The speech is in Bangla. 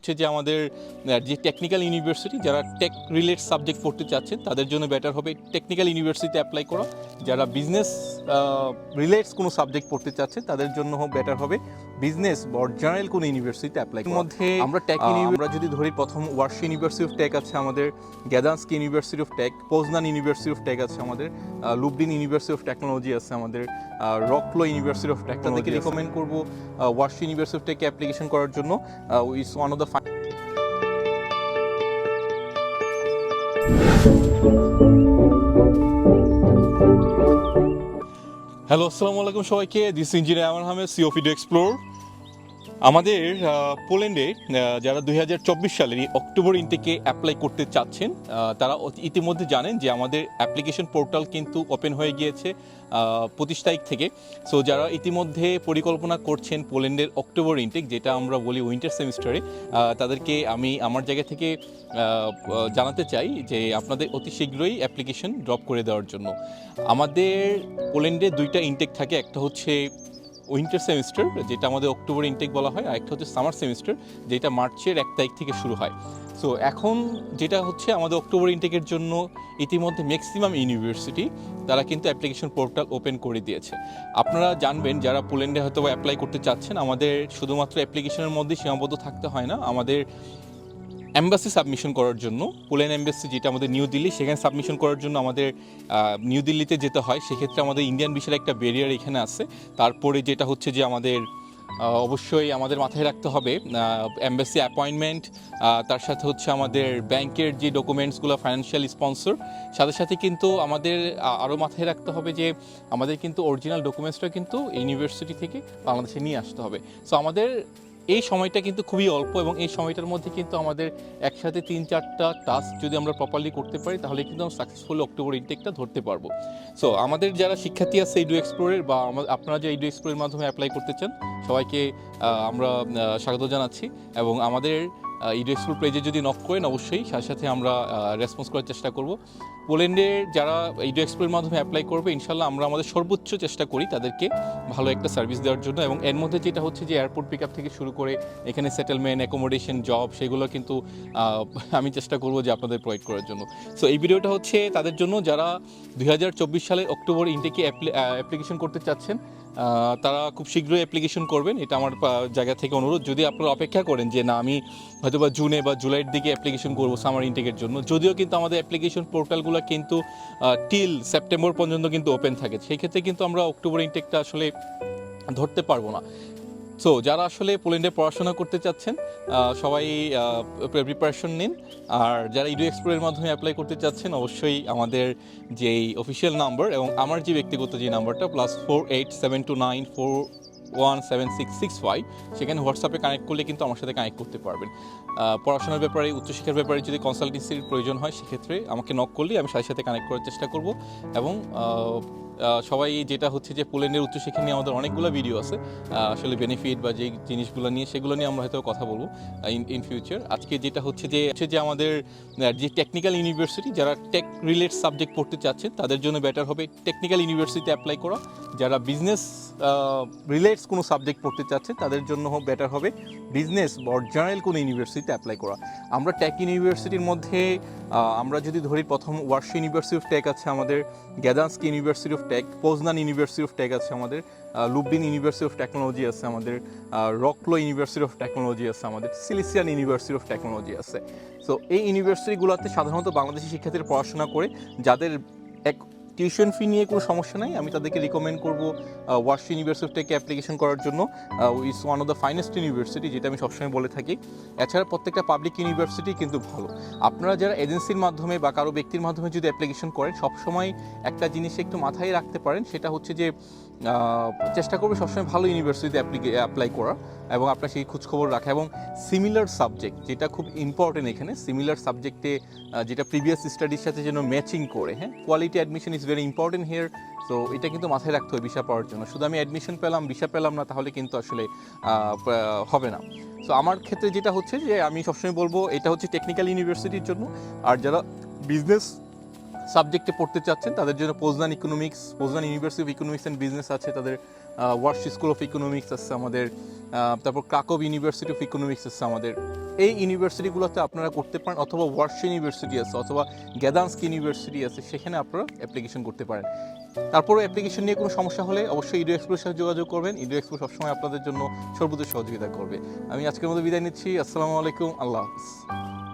হচ্ছে যে আমাদের যে টেকনিক্যাল ইউনিভার্সিটি যারা টেক রিলেট সাবজেক্ট পড়তে চাচ্ছেন তাদের জন্য বেটার হবে টেকনিক্যাল ইউনিভার্সিটিতে অ্যাপ্লাই করা। যারা বিজনেস রিলেটস কোনো সাবজেক্ট পড়তে চাচ্ছেন তাদের জন্য বেটার হবে বিজনেস বা জেনারেল কোনো ইউনিভার্সিটিতে অ্যাপ্লাই করার মধ্যে আমরা টেক আমরা যদি ধরি প্রথম ওয়ার্শ ইউনিভার্সিটি অফ টেক আছে আমাদের Gdansk university of tech Poznan university of tech আছে আমাদের লুবডিন ইউনিভার্সিটি অফ টেকনোলজি আছে আমাদের রকলো ইউনিভার্সিটি অফ টেক তাদেরকে রিকমেন্ড করব ওয়ার্শ ইউনিভার্সিটি অফ টেকে অ্যাপ্লিকেশন করার জন্য it's one of the hello আসসালামু আলাইকুম সবাইকে দিস ইঞ্জিনিয়ার আমার নামে সিওপি ডু এক্সপ্লোর আমাদের পোল্যান্ডে যারা দুই হাজার চব্বিশ সালের অক্টোবর ইনটেকে অ্যাপ্লাই করতে চাচ্ছেন তারা ইতিমধ্যে জানেন যে আমাদের অ্যাপ্লিকেশন পোর্টাল কিন্তু ওপেন হয়ে গিয়েছে পঁচিশ তারিখ থেকে। সো যারা ইতিমধ্যে পরিকল্পনা করছেন পোল্যান্ডের অক্টোবর ইনটেক, যেটা আমরা বলি উইন্টার সেমিস্টারে তাদেরকে আমি আমার জায়গা থেকে জানাতে চাই যে আপনাদের অতি শীঘ্রই অ্যাপ্লিকেশন ড্রপ করে দেওয়ার জন্য। আমাদের পোল্যান্ডে দুইটা ইনটেক থাকে, একটা হচ্ছে উইন্টার সেমিস্টার যেটা আমাদের অক্টোবর ইনটেক বলা হয় আরেকটা হচ্ছে সামার সেমিস্টার যেটা মার্চের এক তারিখ থেকে শুরু হয়। সো এখন যেটা হচ্ছে আমাদের অক্টোবর ইনটেকের জন্য ইতিমধ্যে ম্যাক্সিমাম ইউনিভার্সিটি তারা কিন্তু অ্যাপ্লিকেশন পোর্টাল ওপেন করে দিয়েছে। আপনারা জানবেন, যারা পোল্যান্ডে হয়তো অ্যাপ্লাই করতে চাচ্ছেন, আমাদের শুধুমাত্র অ্যাপ্লিকেশনের মধ্যে সীমাবদ্ধ থাকতে হয় না। আমাদের এম্বাসি সাবমিশন করার জন্য পোল্যান্ড এম্বাসি যেটা আমাদের নিউ দিল্লি সেখানে সাবমিশন করার জন্য আমাদের নিউ দিল্লিতে যেতে হয়। সেক্ষেত্রে আমাদের ইন্ডিয়ান বিষয়ের একটা ব্যারিয়ার এখানে আছে। তারপরে যেটা হচ্ছে যে আমাদের অবশ্যই আমাদের মাথায় রাখতে হবে এম্বাসি অ্যাপয়েন্টমেন্ট তার সাথে হচ্ছে আমাদের ব্যাংকের যে ডকুমেন্টসগুলো ফাইন্যান্সিয়াল স্পন্সর সাথে সাথে কিন্তু আমাদের আরও মাথায় রাখতে হবে যে আমাদের কিন্তু অরিজিনাল ডকুমেন্টসটা কিন্তু ইউনিভার্সিটি থেকে বাংলাদেশে নিয়ে আসতে হবে। সো আমাদের এই সময়টা কিন্তু খুবই অল্প এবং এই সময়টার মধ্যে কিন্তু আমাদের একসাথে তিন, চারটা টাস্ক যদি আমরা প্রপারলি করতে পারি, তাহলে কিন্তু আমরা সাকসেসফুল অক্টোবর ইনটেকটা ধরতে পারব। সো আমাদের যারা শিক্ষার্থী আছে ইডু এক্সপ্লোরের বা আপনারা যে ইডু এক্সপ্লোরের মাধ্যমে অ্যাপ্লাই করতে চান, সবাইকে আমরা স্বাগত জানাচ্ছি এবং আমাদের ইডু এক্সপ্লোর পেজে যদি নক করেন, অবশ্যই। সাথে সাথে আমরা রেসপন্স করার চেষ্টা করব। পোল্যান্ডের যারা ইডু এক্সপ্লোরের মাধ্যমে অ্যাপ্লাই করবে ইনশাল্লাহ আমরা আমাদের সর্বোচ্চ চেষ্টা করি তাদেরকে ভালো একটা সার্ভিস দেওয়ার জন্য। এবং এর মধ্যে যেটা হচ্ছে যে এয়ারপোর্ট পিক আপ থেকে শুরু করে এখানে সেটেলমেন্ট অ্যাকোমোডেশন জব সেগুলো কিন্তু আমি চেষ্টা করব যে আপনাদের প্রোভাইড করার জন্য। সো এই ভিডিওটা হচ্ছে তাদের জন্য যারা দুই হাজার চব্বিশ সালে অক্টোবর ইনটেকে অ্যাপ্লিকেশন করতে চাচ্ছেন তারা খুব শীঘ্রই অ্যাপ্লিকেশন করবেন। এটা আমার জায়গা থেকে অনুরোধ। যদি আপনারা অপেক্ষা করেন যে না, আমি হয়তো বা জুনে বা জুলাইয়ের দিকে অ্যাপ্লিকেশন করব সামার ইনটেকের জন্য, যদিও কিন্তু আমাদের অ্যাপ্লিকেশন পোর্টালগুলো কিন্তু টিল সেপ্টেম্বর পর্যন্ত কিন্তু ওপেন থাকে। সেই ক্ষেত্রে কিন্তু আমরা অক্টোবর ইনটেকটা আসলে ধরতে পারব না। সো যারা আসলে পোল্যান্ডে পড়াশোনা করতে চাচ্ছেন সবাই প্রিপারেশন নিন। আর যারা ইডু এক্সপ্লোরের মাধ্যমে অ্যাপ্লাই করতে চাচ্ছেন, অবশ্যই আমাদের যেই অফিসিয়াল নাম্বার এবং আমার যে ব্যক্তিগত যে নাম্বারটা plus four eight seven two nine four one seven six six five সেখানে হোয়াটসঅ্যাপে কানেক্ট করলে কিন্তু আমার সাথে কানেক্ট করতে পারবেন। পড়াশোনার ব্যাপারে, উচ্চশিক্ষার ব্যাপারে যদি কনসালটেন্সির প্রয়োজন হয়, সেক্ষেত্রে আমাকে নক করলেই আমি সাথে সাথে কানেক্ট করার চেষ্টা করব এবং সবাই যেটা হচ্ছে যে পোল্যান্ডের উচ্চশিক্ষা নিয়ে আমাদের অনেকগুলো ভিডিও আছে। আসলে বেনিফিট বা যে জিনিসগুলো নিয়ে সেগুলো নিয়ে আমরা হয়তো কথা বলব ইন ইন ফিউচার আজকে যেটা হচ্ছে যে হচ্ছে যে আমাদের যে টেকনিক্যাল ইউনিভার্সিটি যারা টেক রিলেট সাবজেক্ট পড়তে চাচ্ছেন তাদের জন্য বেটার হবে টেকনিক্যাল ইউনিভার্সিটিতে অ্যাপ্লাই করা। যারা বিজনেস রিলেটস কোনো সাবজেক্ট পড়তে চাচ্ছেন তাদের জন্য বেটার হবে বিজনেস বা জেনারেল কোনো ইউনিভার্সিটিতে অ্যাপ্লাই করা। আমরা টেক ইউনিভার্সিটির মধ্যে আমরা যদি ধরি প্রথম ওয়ার্শ ইউনিভার্সিটি অফ টেক আছে আমাদের Gdansk university of tech Poznan university of tech আছে আমাদের লুবিন ইউনিভার্সিটি অফ টেকনোলজি আছে আমাদের রকলো ইউনিভার্সিটি অফ টেকনোলজি আছে আমাদের সিলিসিয়ান ইউনিভার্সিটি অফ টেকনোলজি আছে। সো এই ইউনিভার্সিটিগুলোতে সাধারণত বাংলাদেশি শিক্ষার্থীরা পড়াশোনা করে, যাদের টিউশন ফি নিয়ে কোনো সমস্যা নাই। আমি তাদেরকে রিকমেন্ড করব ওয়াশ ইউনিভার্সিটি থেকে অ্যাপ্লিকেশন করার জন্য। It's one of the finest university যেটা আমি সবসময় বলে থাকি। এছাড়া প্রত্যেকটা পাবলিক ইউনিভার্সিটি কিন্তু ভালো। আপনারা যারা এজেন্সির মাধ্যমে বা কারও ব্যক্তির মাধ্যমে যদি অ্যাপ্লিকেশন করেন, সবসময় একটা জিনিস একটু মাথায় রাখতে পারেন, সেটা হচ্ছে যে চেষ্টা করবে সবসময় ভালো ইউনিভার্সিটিতে অ্যাপ্লাই করা এবং আপনার সেই খোঁজখবর রাখা এবং সিমিলার সাবজেক্ট যেটা খুব ইম্পর্টেন্ট এখানে সিমিলার সাবজেক্টে যেটা প্রিভিয়াস স্টাডির সাথে যেন ম্যাচিং করে হ্যাঁ? Quality admission is very important here তো এটা কিন্তু মাথায় রাখতে হবে ভিসা পাওয়ার জন্য। শুধু আমি অ্যাডমিশন পেলাম ভিসা পেলাম না, তাহলে কিন্তু আসলে হবে না। সো আমার ক্ষেত্রে যেটা হচ্ছে যে, আমি সবসময় বলব, এটা হচ্ছে টেকনিক্যাল ইউনিভার্সিটির জন্য। আর যারা বিজনেস সাবজেক্টে পড়তে চাচ্ছেন, তাদের জন্য Poznan economics Poznan university of economics and business আছে, তাদের ওয়ার্স স্কুল অফ ইকোনমিক্স আছে আমাদের তারপর ক্রাকভ ইউনিভার্সিটি অফ ইকোনমিক্স আছে আমাদের। এই ইউনিভার্সিটিগুলোতে আপনারা করতে পারেন, অথবা ওয়ার্স ইউনিভার্সিটি আছে, অথবা গ্যাদান্সকি ইউনিভার্সিটি আছে, সেখানে আপনারা অ্যাপ্লিকেশন করতে পারেন। তারপর অ্যাপ্লিকেশন নিয়ে কোনো সমস্যা হলে অবশ্যই ইডো এক্সপ্লোর সাথে যোগাযোগ করবেন। ইডো এক্সপ্লোর সবসময় আপনাদের জন্য সর্বোচ্চ সহযোগিতা করবে। আমি আজকের মতো বিদায় নিচ্ছি, আসসালামু আলাইকুম, আল্লাহ হাফিজ।